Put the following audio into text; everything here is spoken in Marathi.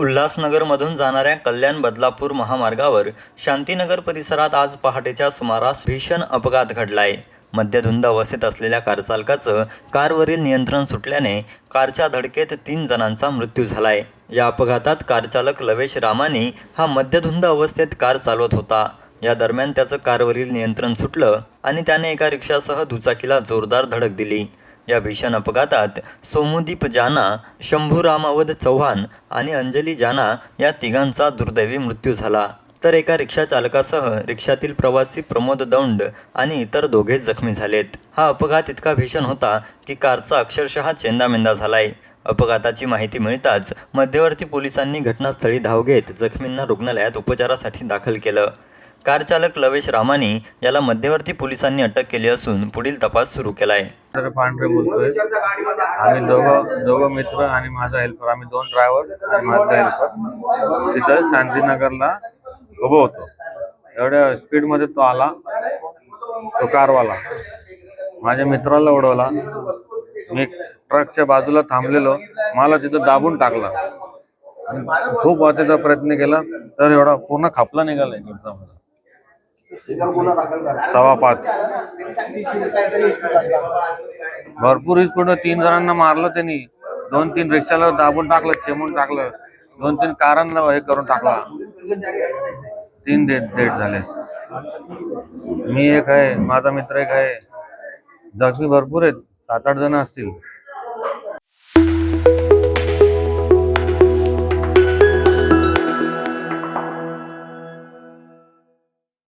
उल्हासनगरमधून जाणाऱ्या कल्याण बदलापूर महामार्गावर शांतीनगर परिसरात आज पहाटेच्या सुमारास भीषण अपघात घडलाय. मद्यधुंद अवस्थेत असलेल्या कार चालकाचं कारवरील नियंत्रण सुटल्याने कारच्या धडकेत तीन जणांचा मृत्यू झालाय. या अपघातात कारचालक लवेश रामानी हा मद्यधुंद अवस्थेत कार चालवत होता. या दरम्यान त्याचं कारवरील नियंत्रण सुटलं आणि त्याने एका रिक्षासह दुचाकीला जोरदार धडक दिली. या भीषण अपघातात सोमूदीप जाना शंभू रामावध चव्हाण आणि अंजली जाना या तिघांचा दुर्दैवी मृत्यू झाला. तर एका रिक्षा चालकासह रिक्षातील प्रवासी प्रमोद दौंड आणि इतर दोघे जखमी झालेत. हा अपघात इतका भीषण होता की कारचा अक्षरशः चेंदामेंदा झालाय. अपघाताची माहिती मिळताच मध्यवर्ती पोलिसांनी घटनास्थळी धाव घेत जखमींना रुग्णालयात उपचारासाठी दाखल केलं. कारचालक लवेश रामानी याला मध्यवर्ती पोलिसांनी अटक केली असून पुढील तपास सुरू केलाय. तर पांढरे बोलतोय. आम्ही दोघं दोघं मित्र आणि माझा हेल्पर आम्ही दोन ड्रायव्हर आणि माझा हेल्पर तिथं शांतीनगरला उभं होतो. एवढ्या स्पीडमध्ये तो आला तो कारवाला. माझ्या मित्राला उडवला. मी ट्रकच्या बाजूला थांबलेलो. मला तिथं दाबून टाकला. खूप वाचायचा प्रयत्न केला तर एवढा पूर्ण खापला निघाला इकडचा सव्वा पाच. भरपूर स्पीड तीन जणांना मारलं त्यांनी. दोन तीन रिक्षाला दाबून टाकलं चेमून टाकलं. दोन तीन कारांना हे करून टाकला. तीन डेट डेट झाले. मी एक आहे माझा मित्र एक आहे. जखमी भरपूर आहेत. सात आठ जण असतील.